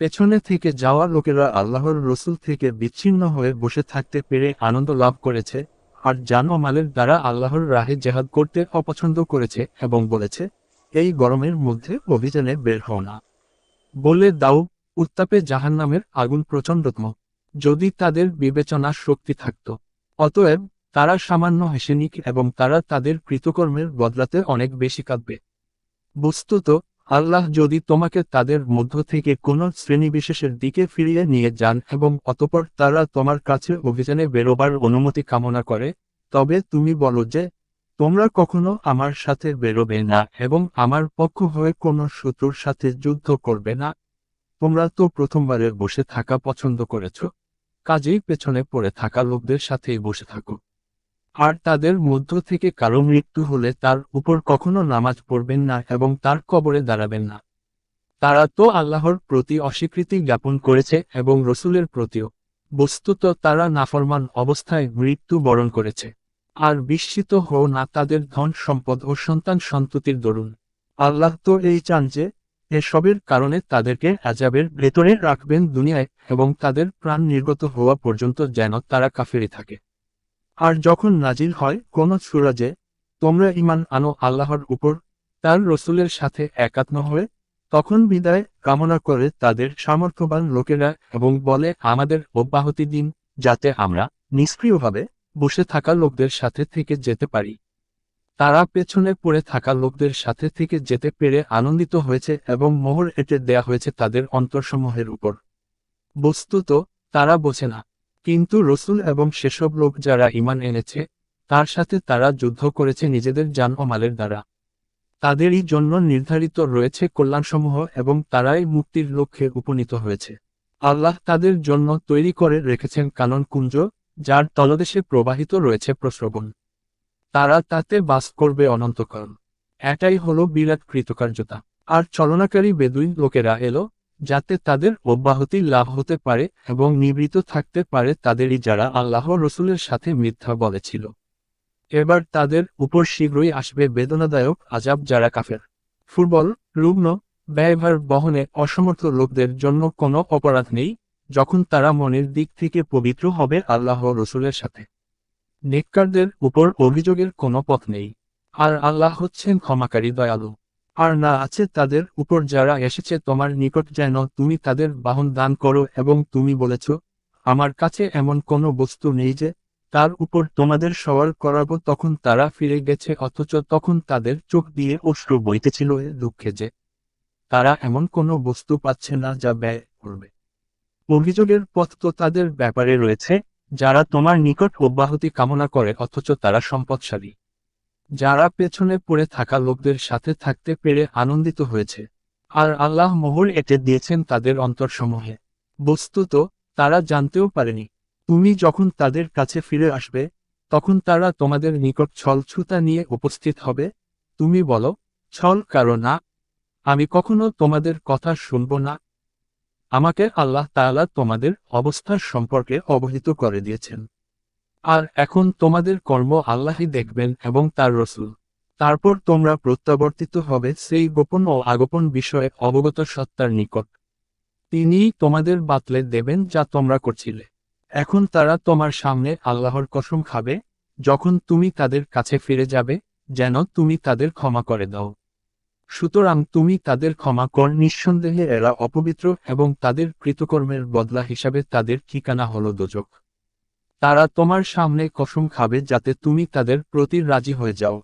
পেছনে থেকে যাওয়া লোকেরা আল্লাহর রসুল থেকে বিচ্ছিন্ন হয়ে বসে থাকতে পেরে আনন্দ লাভ করেছে, আর জান মালের দ্বারা আল্লাহর রাহে জেহাদ করতে অপছন্দ করেছে এবং বলেছে, এই গরমের মধ্যে অভিযানে বের হও না। বলে দাও, উত্তাপে জাহান্নামের আগুন প্রচণ্ডতম, যদি তাদের বিবেচনা শক্তি থাকত। অতএব, তারা সামান্য হেসেনিক এবং তারা তাদের কৃতকর্মের বদলাতে অনেক বেশি কাঁদবে। বস্তুত আল্লাহ যদি তোমাকে তাদের মধ্য থেকে কোনো শ্রেণীবিশেষের দিকে ফিরিয়ে নিয়ে যান এবং অতপর তারা তোমার কাছে অভিযানে বেরোবার অনুমতি কামনা করে, তবে তুমি বলো যে, তোমরা কখনো আমার সাথে বেরোবে না এবং আমার পক্ষ হয়ে কোনো শত্রুর সাথে যুদ্ধ করবে না। তোমরা তো প্রথমবারের বসে থাকা পছন্দ করেছ, কাজেই পেছনে পড়ে থাকা লোকদের সাথেই বসে থাকো। আর তাদের মধ্য থেকে কারও মৃত্যু হলে তার উপর কখনো নামাজ পড়বেন না এবং তার কবরে দাঁড়াবেন না। তারা তো আল্লাহর প্রতি অস্বীকৃতি জ্ঞাপন করেছে এবং রসুলের প্রতিও। বস্তুত তারা নাফরমান অবস্থায় মৃত্যু বরণ করেছে। আর বিস্মিত হও না তাদের ধন সম্পদ ও সন্তান সন্ততির দরুন। আল্লাহ তো এই চান যে, এসবের কারণে তাদেরকে আজাবের ভেতরে রাখবেন দুনিয়ায় এবং তাদের প্রাণ নির্গত হওয়া পর্যন্ত যেন তারা কাফেরি থাকে। আর যখন নাজিল হয় কোন সুরাজে তোমরা ইমান আনো আল্লাহর উপর, তার রসুলের সাথে একাত্ম হয়ে, তখন বিদায় কামনা করে তাদের সামর্থ্যবান লোকেরা এবং বলে, আমাদের অব্যাহতি দিন, যাতে আমরা নিষ্ক্রিয়ভাবে বসে থাকা লোকদের সাথে থেকে যেতে পারি। তারা পেছনে পড়ে থাকা লোকদের সাথে থেকে যেতে পেরে আনন্দিত হয়েছে এবং মোহর এঁটে দেয়া হয়েছে তাদের অন্তরসমূহের উপর। বস্তুত তারা বোঝে না। কিন্তু রসুল এবং সেসব লোক যারা ইমান এনেছে, তার সাথে তারা যুদ্ধ করেছে নিজেদের যান ও মালের দ্বারা। তাদেরই জন্য নির্ধারিত রয়েছে কল্যাণসমূহ এবং তারাই মুক্তির লক্ষ্যে উপনীত হয়েছে। আল্লাহ তাদের জন্য তৈরি করে রেখেছেন কানন কুঞ্জ, যার তলদেশে প্রবাহিত রয়েছে প্রশ্রবণ তারা তাতে বাস করবে অনন্তকাল। এটাই হলো বিরাট কৃতকার্যতা। আর চলনাকারী বেদুইন লোকেরা এলো যাতে তাদের অব্যাহতি লাভ হতে পারে এবং নিবৃত থাকতে পারে তাদেরই যারা আল্লাহ রসুলের সাথে মিথ্যা বলেছিল। এবার তাদের উপর শীঘ্রই আসবে বেদনাদায়ক আজাব যারা কাফের। ফুটবল, রুগ্ন, ব্যয়ভার বহনে অসমর্থ লোকদের জন্য কোনো অপরাধ নেই, যখন তারা মনের দিক থেকে পবিত্র হবে আল্লাহ রসুলের সাথে। নেককারদের উপর অভিযোগের কোনো পথ নেই। আর আল্লাহ হচ্ছেন ক্ষমাকারী দয়ালু। আর না আছে তাদের উপর যারা এসেছে তোমার নিকট যেন তুমি তাদের বাহন দান করো এবং তুমি বলেছ, আমার কাছে এমন কোনো বস্তু নেই যে তার উপর তোমাদের সওয়াল করাবো। তখন তারা ফিরে গেছে, অথচ তখন তাদের চোখ দিয়ে অশ্রু বইতেছিল এ দুঃখে যে তারা এমন কোনো বস্তু পাচ্ছে না যা ব্যয় করবে। অভিযোগের পথ তো তাদের ব্যাপারে রয়েছে, যারা তোমার নিকট অব্যাহতি কামনা করে, অথচ তারা সম্পদশালী। যারা পেছনে পড়ে থাকা লোকদের সাথে থাকতে পেরে আনন্দিত হয়েছে। আর আল্লাহ মোহর এটে দিয়েছেন তাদের অন্তরসমূহে। বস্তুত, তারা জানতেও পারেনি। তুমি যখন তাদের কাছে ফিরে আসবে, তখন তারা তোমাদের নিকট ছল ছুতা নিয়ে উপস্থিত হবে। তুমি বলো, ছল কারও না? আমি কখনো তোমাদের কথা শুনব না। আমাকে আল্লাহ তাআলা তোমাদের অবস্থার সম্পর্কে অবহিত করে দিয়েছেন। আর এখন তোমাদের কর্ম আল্লাহই দেখবেন এবং তার রসুল। তারপর তোমরা প্রত্যাবর্তিত হবে সেই গোপন ও আগোপন বিষয়ে অবগত সত্তার নিকট। তিনিই তোমাদের বাতলে দেবেন যা তোমরা করছিলে। এখন তারা তোমার সামনে আল্লাহর কসম খাবে, যখন তুমি তাদের কাছে ফিরে যাবে, যেন তুমি তাদের ক্ষমা করে দাও। সুতরাং তুমি তাদের ক্ষমা কর। নিঃসন্দেহে এরা অপবিত্র এবং তাদের কৃতকর্মের বদলা হিসাবে তাদের ঠিকানা হল দোজক। তারা তোমার সামনে কসম খাবে যাতে তুমি তাদের প্রতি রাজি হয়ে যাও।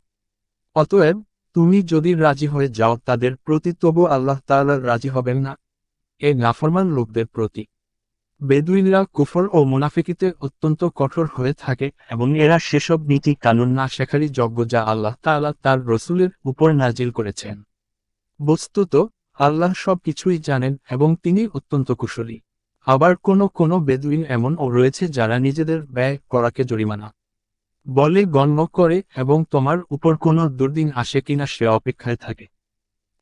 অতএব, তুমি যদি রাজি হয়ে যাও, তাদের প্রতি তবু আল্লাহ তাআলার রাজি হবেন না। এ নাফরমান লোকদের প্রতি। বেদুইনরা কুফর ও মুনাফিকিতে অত্যন্ত কঠোর হয়ে থাকে এবং এরা সেসব নীতি কানুন না শেখারই যজ্ঞ যা আল্লাহ তাআলা তার রসুলের উপর নাজিল করেছেন। বস্তুত, আল্লাহ সব কিছুই জানেন এবং তিনি অত্যন্ত কুশলী। আবার কোনো কোনো বেদুইন এমনও রয়েছে যারা নিজেদের ব্যয় করাকে জরিমানা বলে গণ্য করে এবং তোমার উপর কোনো দুর্দিন আসে কিনা সে অপেক্ষায় থাকে।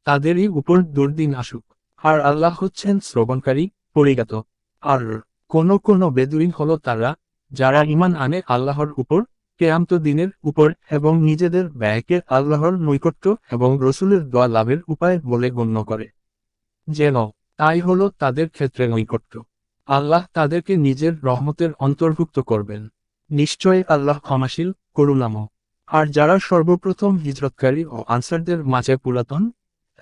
তাদেরই উপর দুর্দিন আসুক। আর আল্লাহ হচ্ছেন শ্রবণকারী, পরিজ্ঞাত। আর কোন কোন বেদুইন হলো তারা যারা ইমান আনে আল্লাহর উপর, কেয়ামত দিনের উপর এবং নিজেদের ব্যয়কে আল্লাহর নৈকট্য এবং রসুলের দোয়া লাভের উপায় বলে গণ্য করে। যেন তাই হলো তাদের ক্ষেত্রে নৈকট্য। আল্লাহ তাদেরকে নিজের রহমতের অন্তর্ভুক্ত করবেন। নিশ্চয়ই আল্লাহ ক্ষমাশীল করুণাম আর যারা সর্বপ্রথম হিজরতকারী ও আনসারদের মাঝে পুরাতন,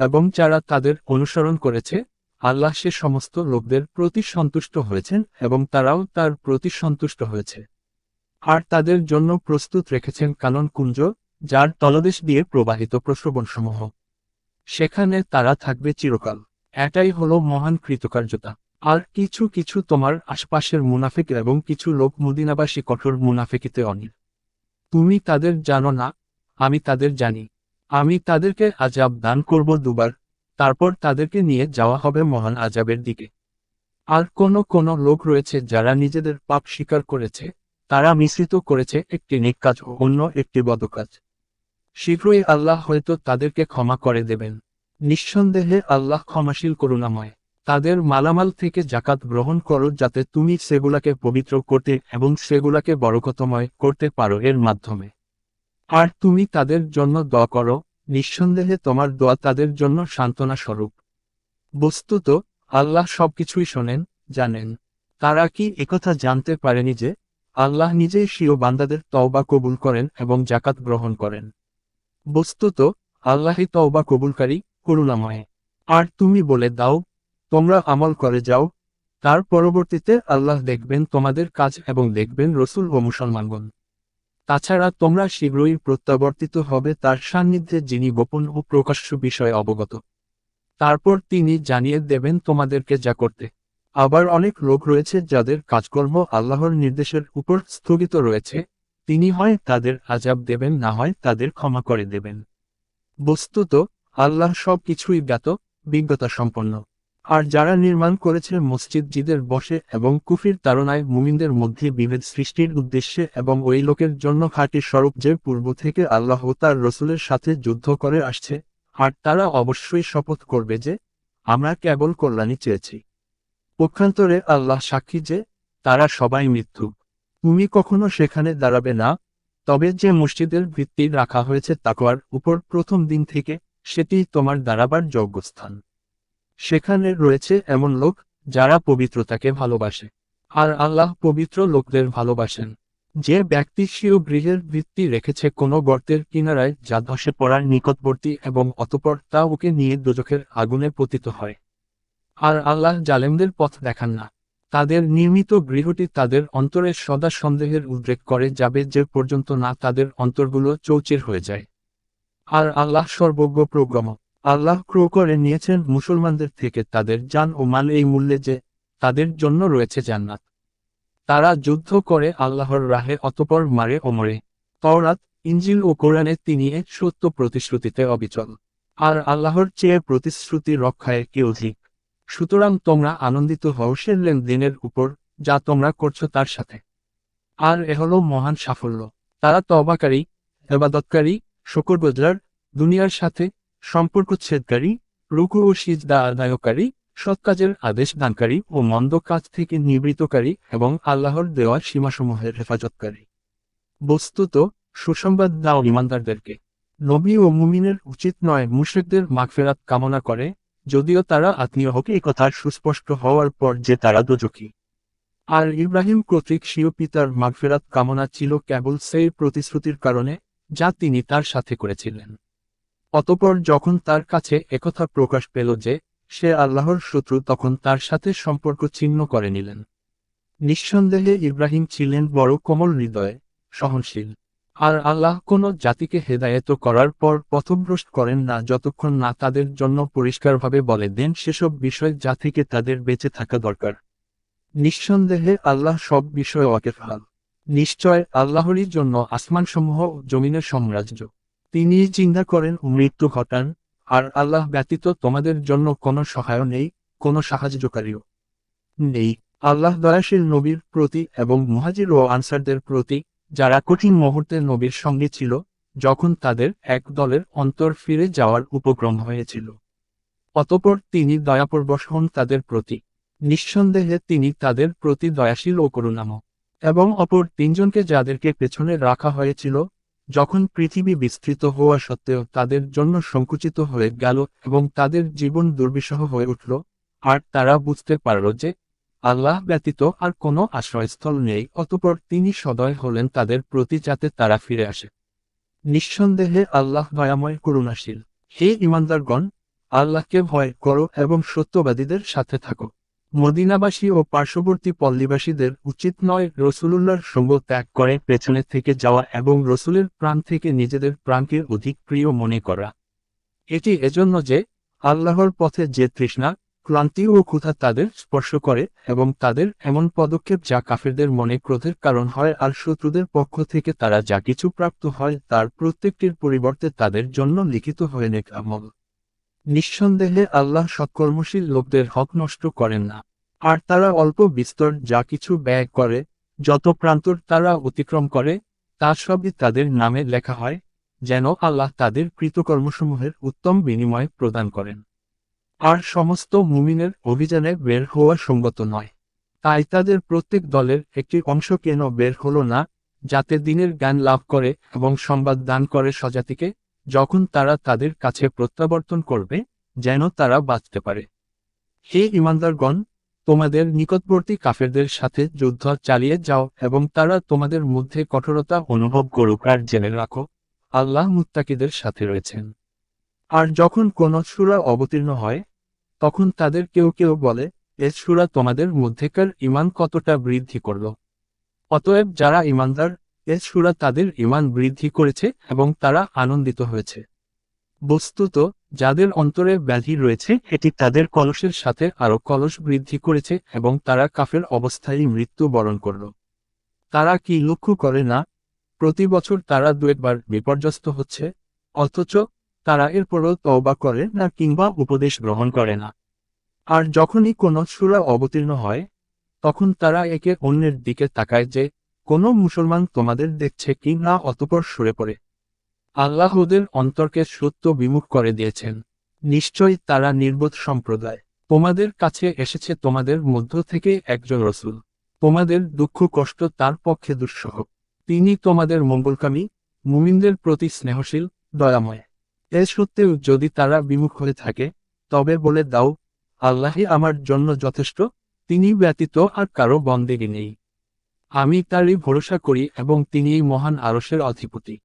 এবং যারা তাদের অনুসরণ করেছে, আল্লাহ সে সমস্ত লোকদের প্রতি সন্তুষ্ট হয়েছেন এবং তারাও তার প্রতি সন্তুষ্ট হয়েছে। আর তাদের জন্য প্রস্তুত রেখেছেন কানন কুঞ্জ, যার তলদেশ দিয়ে প্রবাহিত প্রশ্রবণসমূহ সেখানে তারা থাকবে চিরকাল। এটাই হলো মহান কৃতকার্যতা। আর কিছু কিছু তোমার আশপাশের মুনাফিক এবং কিছু লোক মদিনাবাসী কঠোর মুনাফিকিতে অনিল। তুমি তাদের জানো না, আমি তাদের জানি। আমি তাদেরকে আজাব দান করব দুবার, তারপর তাদেরকে নিয়ে যাওয়া হবে মহান আজাবের দিকে। আর কোন কোন লোক রয়েছে যারা নিজেদের পাপ স্বীকার করেছে, তারা মিশ্রিত করেছে একটি নেক কাজ ও অন্য একটি বদকাজ। শীঘ্রই আল্লাহ হয়তো তাদেরকে ক্ষমা করে দেবেন। নিঃসন্দেহে আল্লাহ ক্ষমাশীল করুণাময়। তাদের মালামাল থেকে জাকাত গ্রহণ করো যাতে তুমি সেগুলাকে পবিত্র করতে এবং সেগুলাকে বরকতময় করতে পারো এর মাধ্যমে। আর তুমি তাদের জন্য দোয়া করো, নিঃসন্দেহে তোমার দোয়া তাদের জন্য সান্ত্বনা স্বরূপ। বস্তুত, আল্লাহ সবকিছুই শোনেন, জানেন। তারা কি একথা জানতে পারেনি যে, আল্লাহ নিজেই স্বীয় বান্দাদের তওবা কবুল করেন এবং জাকাত গ্রহণ করেন। বস্তুত, আল্লাহই তওবা কবুলকারী করুণাময়। আর তুমি বলে দাও, তোমরা আমল করে যাও। তার পরবর্তীতে আল্লাহ দেখবেন তোমাদের কাজ এবং দেখবেন রসুল ও মুসলমানগণ। তাছাড়া তোমরা শীঘ্রই প্রত্যাবর্তিত হবে তার সান্নিধ্যে যিনি গোপন ও প্রকাশ্য বিষয়ে অবগত। তারপর তিনি জানিয়ে দেবেন তোমাদেরকে যা করতে। আবার অনেক লোক রয়েছে যাদের কাজকর্ম আল্লাহর নির্দেশের উপর স্থগিত রয়েছে। তিনি হয় তাদের আজাব দেবেন, না হয় তাদের ক্ষমা করে দেবেন। বস্তুত আল্লাহ সব কিছুই জ্ঞাত বিজ্ঞতা সম্পন্ন আর যারা নির্মাণ করেছে মসজিদ জিদের বসে এবং কুফির তারনায় মুমিনদের মধ্যে বিভেদ সৃষ্টির উদ্দেশ্যে এবং ওই লোকের জন্য খাঁটি স্বরূপ যে পূর্ব থেকে আল্লাহ তার রসুলের সাথে যুদ্ধ করে আসছে, আর তারা অবশ্যই শপথ করবে যে, আমরা কেবল কল্যাণী চেয়েছি। পক্ষান্তরে আল্লাহ সাক্ষী যে, তারা সবাই মৃত্যু। তুমি কখনো সেখানে দাঁড়াবে না, তবে যে মসজিদের ভিত্তি রাখা হয়েছে তাকওয়ার উপর প্রথম দিন থেকে সেটি তোমার দাঁড়াবার যোগ্যস্থান। সেখানে রয়েছে এমন লোক যারা পবিত্রতাকে ভালোবাসে, আর আল্লাহ পবিত্র লোকদের ভালোবাসেন। যে ব্যক্তি স্বীয় গৃহের ভিত্তি রেখেছে কোনো গর্তের কিনারায় যা ধসে পড়ার নিকটবর্তী এবং অতপর তা ওকে নিয়ে দোজখের আগুনে পতিত হয়। আর আল্লাহ জালেমদের পথ দেখান না। তাদের নির্মিত গৃহটি তাদের অন্তরে সদা সন্দেহের উদ্রেক করে যাবে যে পর্যন্ত না তাদের অন্তরগুলো চৌচির হয়ে যায়। আর আল্লাহ সর্বজ্ঞ প্রজ্ঞম। আল্লাহ ক্রো করে নিয়েছেন মুসলমানদের থেকে তাদের যান ও মাল এই মূল্যে যে তাদের জন্য রয়েছে জান্নাত। তারা যুদ্ধ করে আল্লাহর রাহে অতপর মারে ও মরে। তওরাত ইঞ্জিল ও কোরআনে তিনি এক সত্য প্রতিশ্রুতিতে অবিচল। আর আল্লাহর চেয়ে প্রতিশ্রুতি রক্ষায় কি অধিক? সুতরাং তোমরা আনন্দিত হও সে লেনদেনের উপর যা তোমরা করছ তার সাথে। আর এ হলো মহান সাফল্য। তারা তবাকারী এবাদতকারী শকর বজরার দুনিয়ার সাথে সম্পর্ক ছেদকারী, রুকু ও সিজদা আদায়কারী, সৎ কাজের আদেশ দানকারী ও মন্দ কাজ থেকে নিবৃতকারী এবং আল্লাহর দেওয়ার সীমাসমূহের হেফাজতকারী। বস্তুত সুসংবাদ দাও ইমানদারদেরকে। নবী ও মুমিনের উচিত নয় মুশ্রিকদের মাগফেরাত কামনা করে, যদিও তারা আত্মীয় হোক এই কথার সুস্পষ্ট হওয়ার পর যে তারা দোজকি আর ইব্রাহিম কর্তৃক স্বীয় পিতার মাগফেরাত কামনা ছিল কেবল সেই প্রতিশ্রুতির কারণে যা তিনি তার সাথে করেছিলেন। অতপর যখন তার কাছে একথা প্রকাশ পেল যে, সে আল্লাহর শত্রু তখন তার সাথে সম্পর্ক ছিন্ন করে নিলেন। নিঃসন্দেহে ইব্রাহিম ছিলেন বড় কোমল হৃদয়ে সহনশীল। আর আল্লাহ কোনো জাতিকে হেদায়েত করার পর পথভ্রষ্ট করেন না যতক্ষণ না তাদের জন্য পরিষ্কারভাবে বলে দেন সেসব বিষয় যা থেকে তাদের বেঁচে থাকা দরকার। নিঃসন্দেহে আল্লাহ সব বিষয় ওয়াকেফাল নিশ্চয় আল্লাহরই জন্য আসমানসমূহ জমিনের সাম্রাজ্য। তিনি চিন্তা করেন মৃত্যু ঘটান, আর আল্লাহ ব্যতীত তোমাদের জন্য কোনো সহায় নেই, কোনো সাহায্যকারীও নেই। আল্লাহ দয়াশীল নবীর প্রতি এবং মুহাজির ও আনসারদের প্রতি, যারা কঠিন মুহূর্তে নবীর সঙ্গে ছিল, যখন তাদের এক দলের অন্তর ফিরে যাওয়ার উপক্রম হয়েছিল। অতপর তিনি দয়াপরবশ হন তাদের প্রতি। নিঃসন্দেহে তিনি তাদের প্রতি দয়াশীল ও করুণাম এবং অপর তিনজনকে যাদেরকে পেছনে রাখা হয়েছিল, যখন পৃথিবী বিস্তৃত হওয়া সত্ত্বেও তাদের জন্য সংকুচিত হয়ে গেল এবং তাদের জীবন দুর্বিষহ হয়ে উঠল, আর তারা বুঝতে পারল যে আল্লাহ ব্যতীত আর কোনো আশ্রয়স্থল নেই, অতপর তিনি সদয় হলেন তাদের প্রতি যাতে তারা ফিরে আসে। নিঃসন্দেহে আল্লাহ দয়াময় করুণাশীল। হে ইমানদারগণ আল্লাহকে ভয় করো এবং সত্যবাদীদের সাথে থাকো। মদিনাবাসী ও পার্শ্ববর্তী পল্লীবাসীদের উচিত নয় রসুলুল্লাহর সঙ্গ ত্যাগ করে পেছনে থেকে যাওয়া এবং রসুলের প্রাণ থেকে নিজেদের প্রাণকে অধিক প্রিয় মনে করা। এটি এজন্য যে আল্লাহর পথে যে তৃষ্ণা, ক্লান্তি ও ক্ষুধা তাদের স্পর্শ করে এবং তাদের এমন পদক্ষেপ যা কাফেরদের মনে ক্রোধের কারণ হয় আর শত্রুদের পক্ষ থেকে তারা যা কিছু প্রাপ্ত হয় তার প্রত্যেকটির পরিবর্তে তাদের জন্য লিখিত হয়ে নেক আমল। নিঃসন্দেহে আল্লাহ সৎকর্মশীল লোকদের হক নষ্ট করেন না। আর তারা অল্প বিস্তর যা কিছু ব্যয় করে, যত প্রান্তর তারা অতিক্রম করে, তা সবই তাদের নামে লেখা হয়, যেন আল্লাহ তাদের কৃতকর্মসমূহের উত্তম বিনিময় প্রদান করেন। আর সমস্ত মুমিনের অভিযানে বের হওয়া সঙ্গত নয়। তাই তাদের প্রত্যেক দলের একটি অংশ কেন বের হলো না, যাতে দিনের জ্ঞান লাভ করে এবং সংবাদ দান করে স্বজাতিকে যখন তারা তাদের কাছে প্রত্যাবর্তন করবে, যেন তারা বাঁচতে পারে। হে ইমানদারগণ, তোমাদের নিকটবর্তী কাফেরদের সাথে যুদ্ধ চালিয়ে যাও এবং তারা তোমাদের মধ্যে কঠোরতা অনুভব করুক আর জেনে রাখো, আল্লাহ মুত্তাকিদের সাথে রয়েছেন। আর যখন কোন সুরা অবতীর্ণ হয়, তখন তাদের কেউ কেউ বলে, এ সুরা তোমাদের মধ্যেকার ইমান কতটা বৃদ্ধি করল? অতএব যারা ইমানদার এ সুরা তাদের ইমান বৃদ্ধি করেছে এবং তারা আনন্দিত হয়েছে। বস্তুত, যাদের অন্তরে ব্যাধি রয়েছে, এটি তাদের কলসের সাথে আরও কলস বৃদ্ধি করেছে এবং তারা কাফের অবস্থায় মৃত্যু বরণ করল। তারা কি লক্ষ্য করে না? প্রতি বছর তারা দু একবার বিপর্যস্ত হচ্ছে, অথচ তারা এরপরও তওবা করে না কিংবা উপদেশ গ্রহণ করে না। আর যখনই কোনো সুরা অবতীর্ণ হয়, তখন তারা একে অন্যের দিকে তাকায় যে কোনো মুসলমান তোমাদের দেখছে কি না অতপর সরে পড়ে। আল্লাহ ওদের অন্তরকে সত্য বিমুখ করে দিয়েছেন। নিশ্চয়ই তারা নির্বোধ সম্প্রদায়। তোমাদের কাছে এসেছে তোমাদের মধ্য থেকে একজন রসুল। তোমাদের দুঃখ কষ্ট তার পক্ষে দুঃসহ। তিনি তোমাদের মঙ্গলকামী, মুমিনদের প্রতি স্নেহশীল, দয়াময়। এ সত্ত্বেও যদি তারা বিমুখ হয়ে থাকে, তবে বলে দাও, আল্লাহই আমার জন্য যথেষ্ট, তিনি ব্যতীত আর কারও বন্দেগী নেই। আমি তারই ভরসা করি এবং তিনিই মহান আরসের অধিপতি।